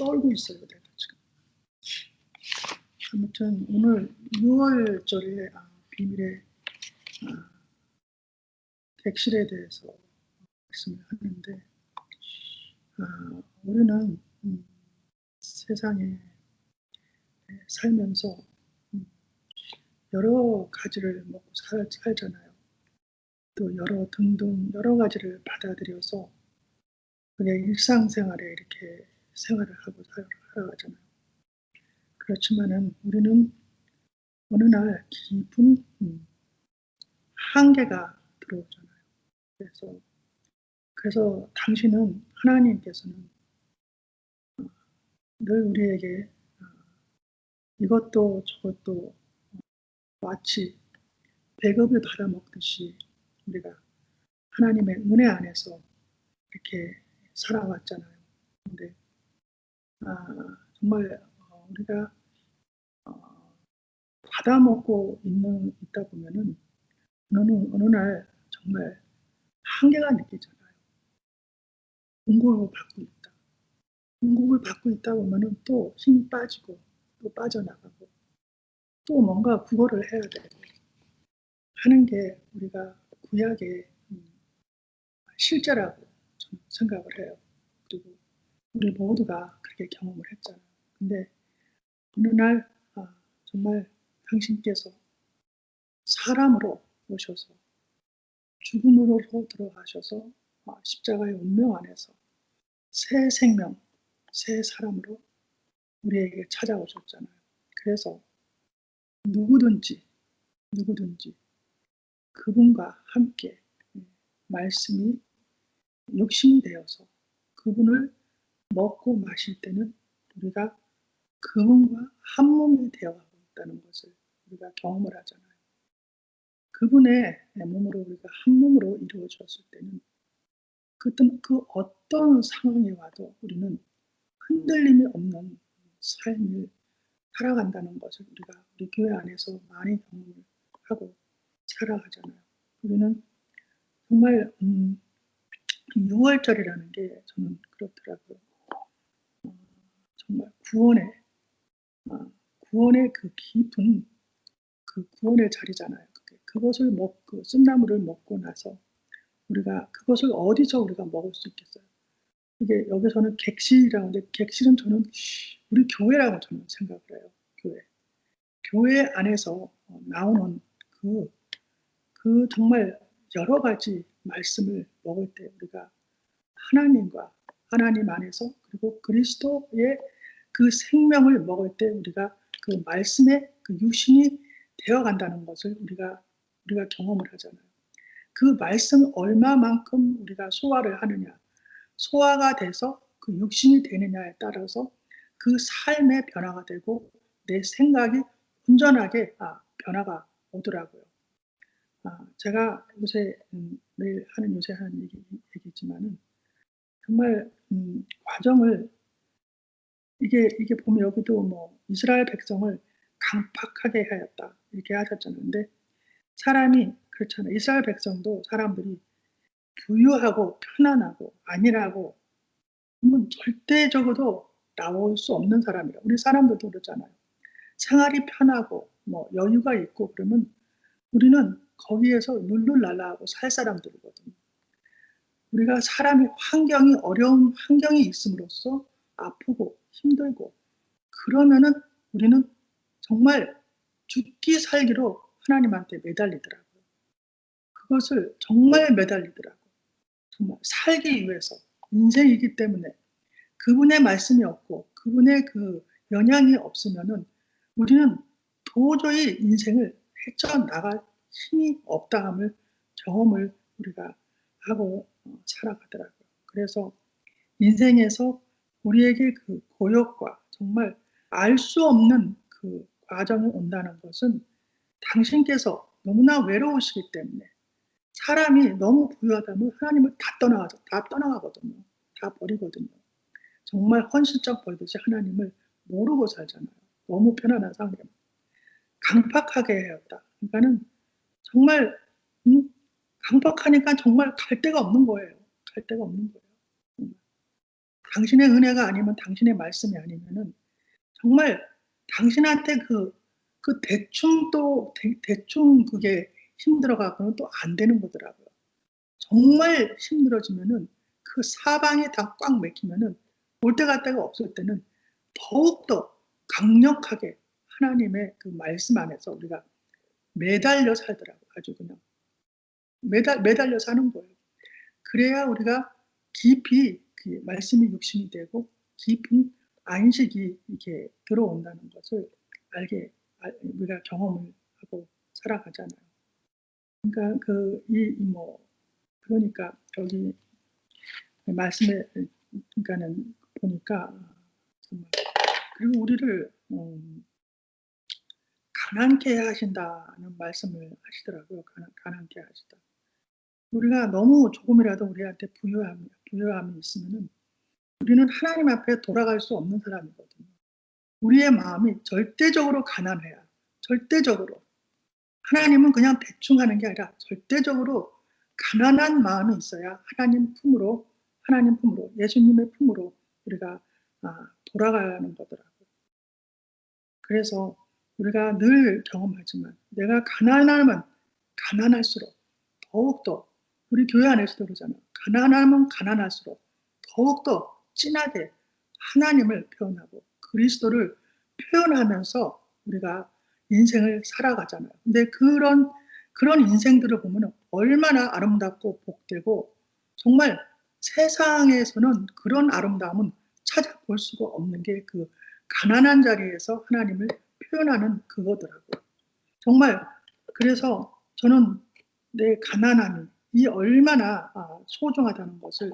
떨고 있어요, 내가 지금. 아무튼 오늘 6월절에 아, 비밀의 아, 객실에 대해서 말씀을 하는데 아, 우리는 음, 세상에 살면서 음, 여러 가지를 먹고 살, 살잖아요. 또 여러 등등 여러 가지를 받아들여서 그냥 일상생활에 이렇게 생활을 하고 살아가잖아요. 그렇지만은 우리는 어느 날 깊은 음, 한계가 들어오잖아요. 그래서 그래서 당신은 하나님께서는 어, 늘 우리에게 어, 이것도 저것도 마치 배급을 받아 먹듯이 우리가 하나님의 은혜 안에서 이렇게 살아왔잖아요. 아, 정말 어, 우리가 어, 받아 먹고 있는 있다 보면은 어느 어느 날 정말 한계가 느끼잖아요. 공급을 받고 있다. 공급을 받고 있다 보면은 또 힘이 빠지고 또 빠져나가고 또 뭔가 구걸을 해야 되고 하는 게 우리가 구약의 음, 실제라고 생각을 해요. 우리 모두가 그렇게 경험을 했잖아요. 근데 어느 날 아, 정말 당신께서 사람으로 오셔서 죽음으로 들어가셔서 아, 십자가의 운명 안에서 새 생명, 새 사람으로 우리에게 찾아오셨잖아요. 그래서 누구든지 누구든지 그분과 함께 말씀이 욕심이 되어서 그분을 먹고 마실 때는 우리가 그분과 한 몸이 되어가고 있다는 것을 우리가 경험을 하잖아요. 그분의 몸으로 우리가 한 몸으로 이루어졌을 때는 그 어떤 상황이 와도 우리는 흔들림이 없는 삶을 살아간다는 것을 우리가 우리 교회 안에서 많이 경험을 하고 살아가잖아요. 우리는 정말 음, 6월절이라는 게 저는 그렇더라고요. 어, 정말 구원의 어, 구원의 그 깊은 그 구원의 자리잖아요. 그것을 먹고 그 쓴나물을 먹고 나서 우리가 그것을 어디서 우리가 먹을 수 있겠어요? 이게 여기서는 객실이라고 하는데 객실은 저는 우리 교회라고 저는 생각을 해요. 교회. 교회 안에서 어, 나오는 그, 그 정말 여러 가지 말씀을 먹을 때 우리가 하나님과 하나님 안에서 그리고 그리스도의 그 생명을 먹을 때 우리가 그 말씀의 그 유신이 되어 간다는 것을 우리가 우리가 경험을 하잖아요. 그 말씀 얼마만큼 우리가 소화를 하느냐, 소화가 돼서 그 육신이 되느냐에 따라서 그 삶의 변화가 되고 내 생각이 온전하게 아, 변화가 오더라고요. 아, 제가 요새 음, 매일 하는 요새 하는 얘기, 얘기지만은 정말 음, 과정을 이게 이게 보면 여기도 뭐 이스라엘 백성을 강팍하게 하였다 이렇게 하셨잖아요. 근데 사람이 그렇잖아요. 이스라엘 백성도 사람들이 부유하고 편안하고 아니라고 절대적으로 나올 수 없는 사람이라. 우리 사람들도 그러잖아요. 생활이 편하고 뭐 여유가 있고 그러면 우리는 거기에서 룰룰랄라하고 살 사람들이거든요. 우리가 사람이 환경이 어려운 환경이 있음으로써 아프고 힘들고 그러면은 우리는 정말 죽기 살기로 하나님한테 매달리더라고요. 그것을 정말 매달리더라고요. 정말 살기 위해서 인생이기 때문에 그분의 말씀이 없고 그분의 그 영향이 없으면은 우리는 도저히 인생을 헤쳐나갈 힘이 없다함을 경험을 우리가 하고 어, 살아가더라고요. 그래서 인생에서 우리에게 그 고역과 정말 알 수 없는 그 과정이 온다는 것은 당신께서 너무나 외로우시기 때문에 사람이 너무 부유하다면 하나님을 다 떠나가죠. 다 떠나가거든요. 다 버리거든요. 정말 헌신적 벌듯이 하나님을 모르고 살잖아요. 너무 편안한 상황에 강팍하게 해였다. 그러니까는 정말 음, 강박하니까 정말 갈 데가 없는 거예요. 갈 데가 없는 거예요. 당신의 은혜가 아니면 당신의 말씀이 아니면은 정말 당신한테 그, 그 대충 또 대, 충 그게 힘들어가고는 또 안 되는 거더라고요. 정말 힘들어지면은 그 사방이 다꽉 막히면은 올 때 갔다가 없을 때는 더욱더 강력하게 하나님의 그 말씀 안에서 우리가 매달려 살더라고요. 아주 그냥. 매달, 매달려 사는 거예요. 그래야 우리가 깊이 그 말씀이 육신이 되고 깊은 안식이 이렇게 들어온다는 것을 알게 우리가 경험을 하고 살아가잖아요. 그러니까 그 이 뭐 그러니까 여기 말씀에 그러니까는 보니까 정말 그리고 우리를 음, 가난케 하신다는 말씀을 하시더라고요. 가난, 가난케 하시다. 우리가 너무 조금이라도 우리한테 부유함, 부유함이 있으면은 우리는 하나님 앞에 돌아갈 수 없는 사람이거든요. 우리의 마음이 절대적으로 가난해야, 절대적으로. 하나님은 그냥 대충 하는 게 아니라 절대적으로 가난한 마음이 있어야 하나님 품으로, 하나님 품으로, 예수님의 품으로 우리가 아, 돌아가는 거더라고요. 그래서 우리가 늘 경험하지만 내가 가난하면 가난할수록 더욱더 우리 교회 안에서도 그러잖아요. 가난하면 가난할수록 더욱더 진하게 하나님을 표현하고 그리스도를 표현하면서 우리가 인생을 살아가잖아요. 근데 그런 그런 인생들을 보면 얼마나 아름답고 복되고 정말 세상에서는 그런 아름다움은 찾아볼 수가 없는 게 그 가난한 자리에서 하나님을 표현하는 그거더라고요. 정말 그래서 저는 내 가난함이 이 얼마나 아, 소중하다는 것을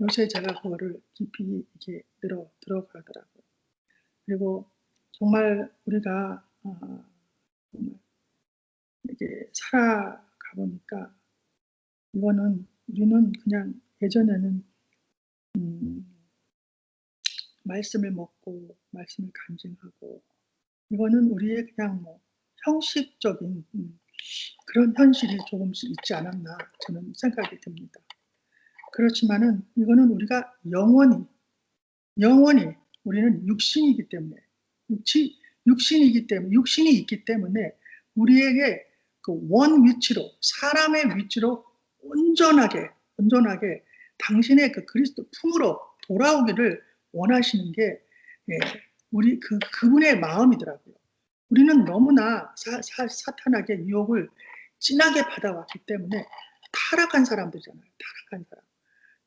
요새 제가 그거를 깊이 이렇게 들어 들어가더라고요. 그리고 정말 우리가 아, 이게 살아가 보니까 이거는 우리는 그냥 예전에는 음, 말씀을 먹고 말씀을 간증하고 이거는 우리의 그냥 뭐 형식적인 음, 그런 현실이 조금씩 있지 않았나 저는 생각이 듭니다. 그렇지만은 이거는 우리가 영원히 영원히 우리는 육신이기 때문에 육신 육신이기 때문에 육신이 있기 때문에 우리에게 그 원 위치로 사람의 위치로 온전하게 온전하게 당신의 그 그리스도 품으로 돌아오기를 원하시는 게 예, 우리 그 그분의 마음이더라고요. 우리는 너무나 사, 사, 사탄에게 유혹을 진하게 받아왔기 때문에 타락한 사람들이잖아요. 타락한 사람.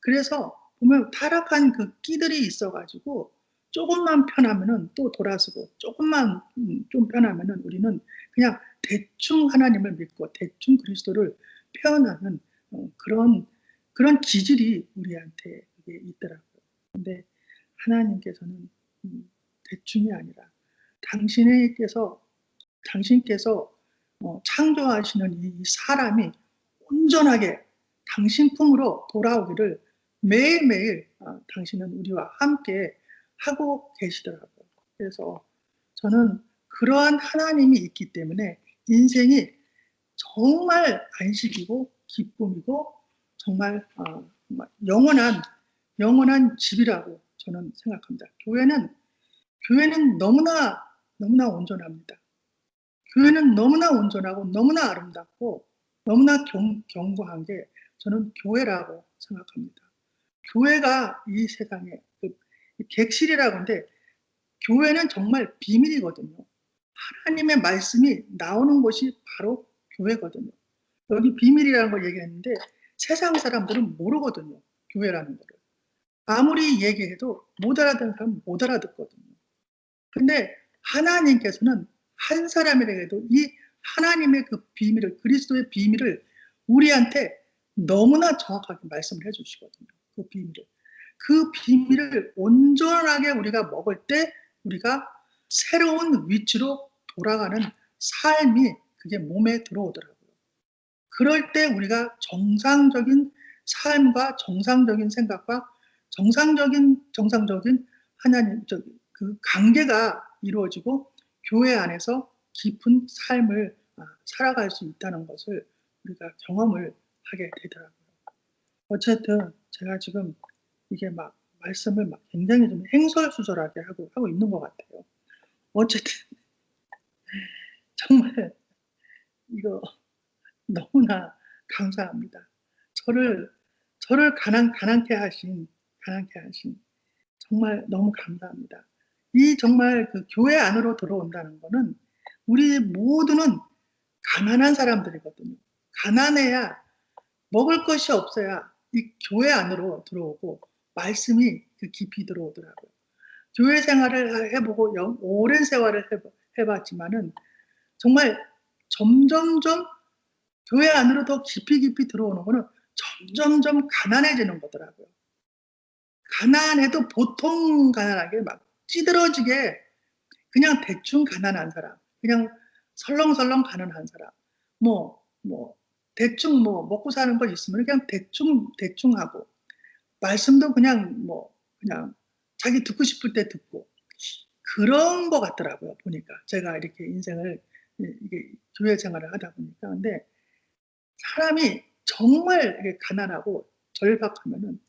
그래서 보면 타락한 그 끼들이 있어가지고 조금만 편하면은 또 돌아서고 조금만 음, 좀 편하면은 우리는 그냥 대충 하나님을 믿고 대충 그리스도를 표현하는 어, 그런 그런 기질이 우리한테 있더라고요. 근데 하나님께서는 음, 대충이 아니라 당신에게서 당신께서 어, 창조하시는 이 사람이 온전하게 당신 품으로 돌아오기를 매일매일 어, 당신은 우리와 함께 하고 계시더라고요. 그래서 저는 그러한 하나님이 있기 때문에 인생이 정말 안식이고 기쁨이고 정말 어, 영원한 영원한 집이라고 저는 생각합니다. 교회는 교회는 너무나 너무나 온전합니다. 교회는 너무나 온전하고 너무나 아름답고 너무나 경, 견고한 게 저는 교회라고 생각합니다. 교회가 이 세상에 그 객실이라고 하는데 교회는 정말 비밀이거든요. 하나님의 말씀이 나오는 곳이 바로 교회거든요. 여기 비밀이라는 걸 얘기했는데 세상 사람들은 모르거든요. 교회라는 거를. 아무리 얘기해도 못 알아듣는 사람은 못 알아듣거든요. 근데 하나님께서는 한 사람에게도 이 하나님의 그 비밀을, 그리스도의 비밀을 우리한테 너무나 정확하게 말씀을 해 주시거든요. 그 비밀을. 그 비밀을 온전하게 우리가 먹을 때 우리가 새로운 위치로 돌아가는 삶이 그게 몸에 들어오더라고요. 그럴 때 우리가 정상적인 삶과 정상적인 생각과 정상적인 정상적인 하나님 그 관계가 이루어지고 교회 안에서 깊은 삶을 아, 살아갈 수 있다는 것을 우리가 경험을 하게 되더라고요. 어쨌든 제가 지금 이게 막 말씀을 막 굉장히 좀 행설수설하게 하고 하고 있는 것 같아요. 어쨌든 정말 이거 너무나 감사합니다. 저를 저를 가난 가난케 하신 가난케 하신 정말 너무 감사합니다. 이 정말 그 교회 안으로 들어온다는 거는 우리 모두는 가난한 사람들이거든요. 가난해야 먹을 것이 없어야 이 교회 안으로 들어오고 말씀이 그 깊이 들어오더라고요. 교회 생활을 해보고 영- 오랜 세월을 해봤지만은 정말 점점점 교회 안으로 더 깊이 깊이 들어오는 거는 점점점 가난해지는 거더라고요. 가난해도 보통 가난하게 막 찌들어지게 그냥 대충 가난한 사람, 그냥 설렁설렁 가난한 사람, 뭐, 뭐, 대충 뭐 먹고 사는 거 있으면 그냥 대충, 대충 하고, 말씀도 그냥 뭐, 그냥 자기 듣고 싶을 때 듣고, 그런 거 같더라고요, 보니까. 제가 이렇게 인생을, 이게 교회 생활을 하다 보니까. 근데 사람이 정말 이렇게 가난하고 절박하면은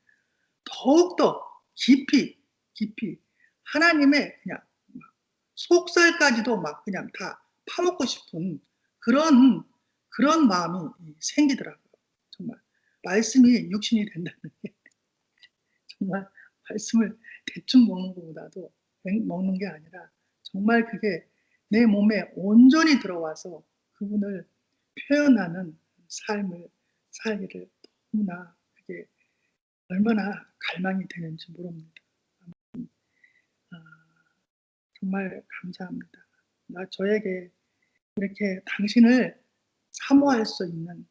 더욱더 깊이, 깊이 하나님의 그냥 막 속살까지도 막 그냥 다 파먹고 싶은 그런, 그런 마음이 생기더라고요. 정말. 말씀이 육신이 된다는 게 정말 말씀을 대충 먹는 것보다도 먹는 게 아니라 정말 그게 내 몸에 온전히 들어와서 그분을 표현하는 삶을 살기를 너무나 그게 얼마나 갈망이 되는지 모릅니다. 아, 정말 감사합니다. 나 저에게 이렇게 당신을 사모할 수 있는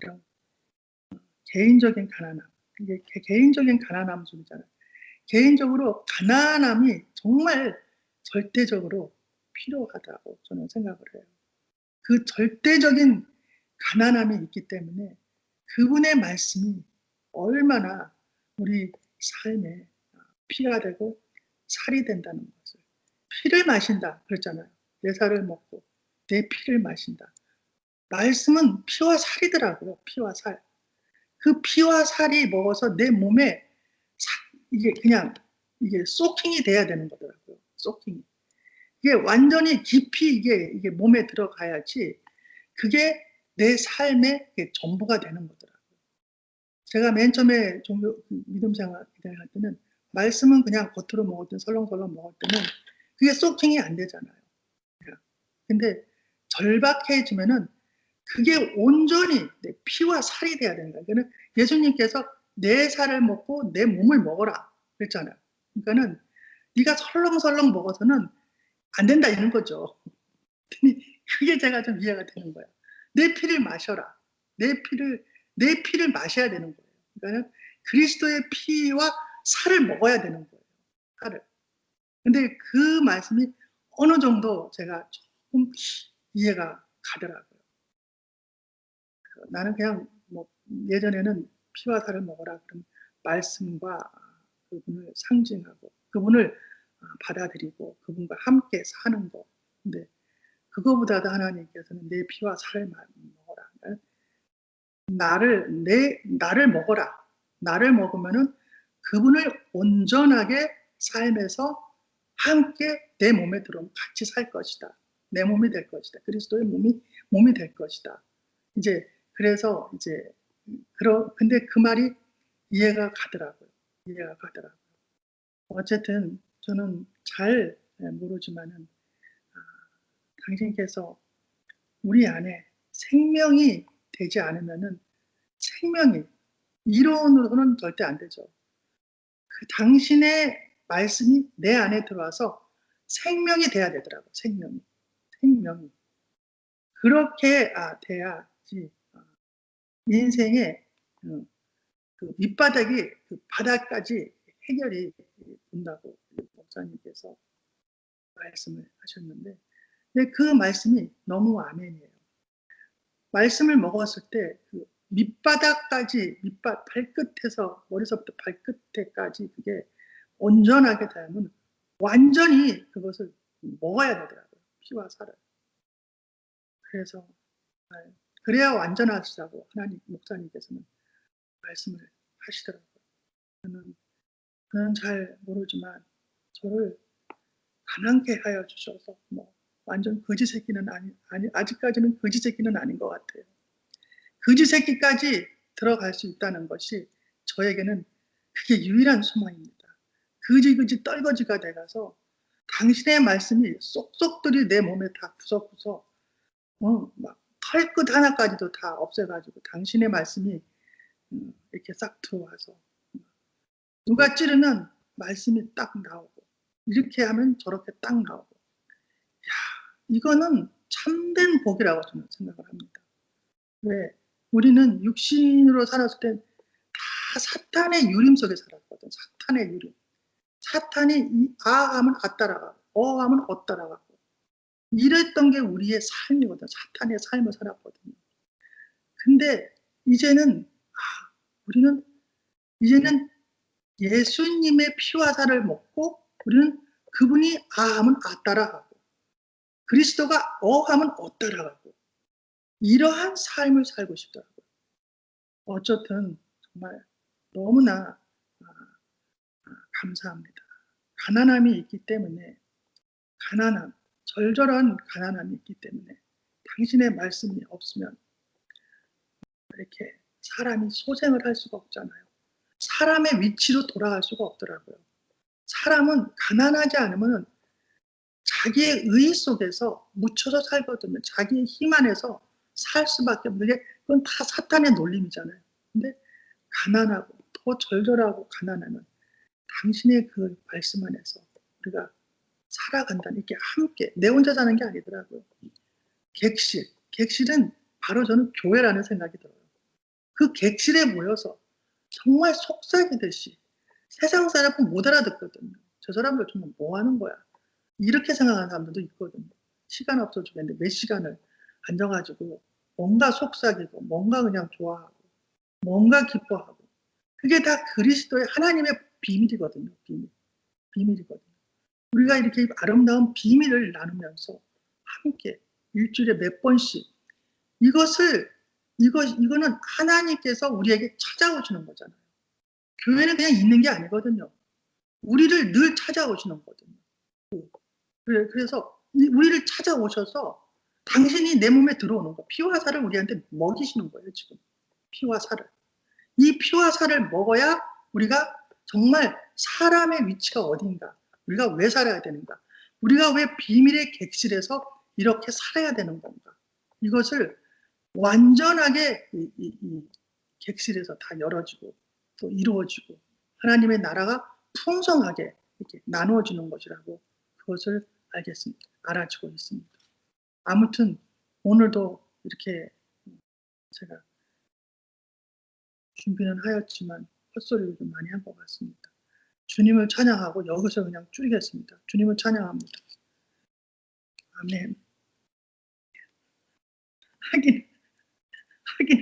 이런 개인적인 가난함, 이게 개- 개인적인 가난함 중이잖아요. 개인적으로 가난함이 정말 절대적으로 필요하다고 저는 생각을 해요. 그 절대적인 가난함이 있기 때문에 그분의 말씀이 얼마나 우리 삶에 피가 되고 살이 된다는 것을 피를 마신다 그랬잖아요. 내 살을 먹고 내 피를 마신다. 말씀은 피와 살이더라고요. 피와 살. 그 피와 살이 먹어서 내 몸에 사- 이게 그냥 이게 소킹이 돼야 되는 거더라고요. 소킹이. 이게 완전히 깊이 이게, 이게 몸에 들어가야지 그게 내 삶의 전부가 되는 거더라고요. 제가 맨 처음에 종교 그 믿음 생활 할 때는 말씀은 그냥 겉으로 먹었든 설렁설렁 먹을 때는 그게 소킹이 안 되잖아요. 근데 절박해지면은 그게 온전히 내 피와 살이 돼야 거예요. 그러니까 예수님께서 내 살을 먹고 내 몸을 먹어라 그랬잖아요. 그러니까는 네가 설렁설렁 먹어서는 안 된다 이런 거죠. 그게 제가 좀 이해가 되는 거예요. 내 피를 마셔라. 내 피를 내 피를 마셔야 되는 거예요. 그러니까 그리스도의 피와 살을 먹어야 되는 거예요. 살을. 근데 그 말씀이 어느 정도 제가 조금 이해가 가더라고요. 나는 그냥 뭐 예전에는 피와 살을 먹어라 그럼 말씀과 그분을 상징하고 그분을 받아들이고 그분과 함께 사는 거. 근데 그거보다도 하나님께서는 내 피와 살을 먹어라. 나를 내 나를 먹어라. 나를 먹으면은 그분을 온전하게 삶에서 함께 내 몸에 들어오면 같이 살 것이다. 내 몸이 될 것이다. 그리스도의 몸이 몸이 될 것이다. 이제 그래서 이제 그러 근데 그 말이 이해가 가더라고요. 이해가 가더라고요. 어쨌든 저는 잘 모르지만은 아, 당신께서 우리 안에 생명이 되지 않으면은 생명이 이론으로는 절대 안 되죠. 그 당신의 말씀이 내 안에 들어와서 생명이 돼야 되더라고. 생명이. 생명이. 그렇게 아, 돼야지 아, 인생의 어, 그 밑바닥이 그 바닥까지 해결이 된다고 목사님께서 말씀을 하셨는데 근데 그 말씀이 너무 아멘이에요. 말씀을 먹었을 때 그 밑바닥까지 밑바 발끝에서 머리서부터 발끝에까지 그게 온전하게 되면 완전히 그것을 먹어야 되더라고요. 피와 살을. 그래서 그래야 완전하시다고 하나님 목사님께서는 말씀을 하시더라고요. 저는 저는 잘 모르지만 저를 가난케 하여 주셔서 뭐 완전 거지 새끼는 아니, 아니 아직까지는 거지 새끼는 아닌 것 같아요. 거지 새끼까지 들어갈 수 있다는 것이 저에게는 그게 유일한 소망입니다. 그지그지 떨거지가 돼가서 당신의 말씀이 쏙쏙들이 내 몸에 다 구석구석 어, 막 털끝 하나까지도 다 없애가지고 당신의 말씀이 음, 이렇게 싹 들어와서 누가 찌르면 말씀이 딱 나오고 이렇게 하면 저렇게 딱 나오고 야 이거는 참된 복이라고 저는 생각을 합니다. 왜 우리는 육신으로 살았을 때 다 사탄의 유림 속에 살았거든. 사탄의 유림. 사탄이 아 하면 아 따라가고 어 하면 어 따라가고 이랬던 게 우리의 삶이거든. 사탄의 삶을 살았거든요. 근데 이제는 아, 우리는 이제는 예수님의 피와 살을 먹고 우리는 그분이 아 하면 아 따라가고 그리스도가 어 하면 어 따라가고 이러한 삶을 살고 싶더라고요. 어쨌든 정말 너무나 감사합니다. 가난함이 있기 때문에 가난함, 절절한 가난함이 있기 때문에 당신의 말씀이 없으면 이렇게 사람이 소생을 할 수가 없잖아요. 사람의 위치로 돌아갈 수가 없더라고요. 사람은 가난하지 않으면 자기의 의 속에서 묻혀서 살거든요. 자기의 힘 안에서 살 수밖에 없는 게 그건 다 사탄의 놀림이잖아요. 근데 가난하고 더 절절하고 가난하면 당신의 그 말씀 안에서 우리가 살아간다는 이렇게 함께 내 혼자 사는 게 아니더라고요. 객실, 객실은 바로 저는 교회라는 생각이 들어요. 그 객실에 모여서 정말 속삭이듯이 세상 사람은 못 알아듣거든요. 저 사람들 정말 뭐 하는 거야? 이렇게 생각하는 사람들도 있거든요. 시간 없어 죽겠는데 몇 시간을 앉아가지고 뭔가 속삭이고 뭔가 그냥 좋아하고 뭔가 기뻐하고 그게 다 그리스도의 하나님의 비밀이거든요. 비밀. 비밀이거든요. 우리가 이렇게 아름다운 비밀을 나누면서 함께 일주일에 몇 번씩 이것을 이거 이거는 하나님께서 우리에게 찾아오시는 거잖아요. 교회는 그냥 있는 게 아니거든요. 우리를 늘 찾아오시는 거거든요. 그래서 우리를 찾아오셔서 당신이 내 몸에 들어오는 거, 피와 살을 우리한테 먹이시는 거예요, 지금. 피와 살을. 이 피와 살을 먹어야 우리가 정말 사람의 위치가 어딘가, 우리가 왜 살아야 되는가, 우리가 왜 비밀의 객실에서 이렇게 살아야 되는 건가. 이것을 완전하게 이, 이, 이 객실에서 다 열어지고 또 이루어지고 하나님의 나라가 풍성하게 이렇게 나누어지는 것이라고 그것을 알겠습니다. 알아지고 있습니다. 아무튼 오늘도 이렇게 제가 준비는 하였지만 헛소리를 좀 많이 한 것 같습니다. 주님을 찬양하고 여기서 그냥 줄이겠습니다. 주님을 찬양합니다. 아멘. 하긴 하긴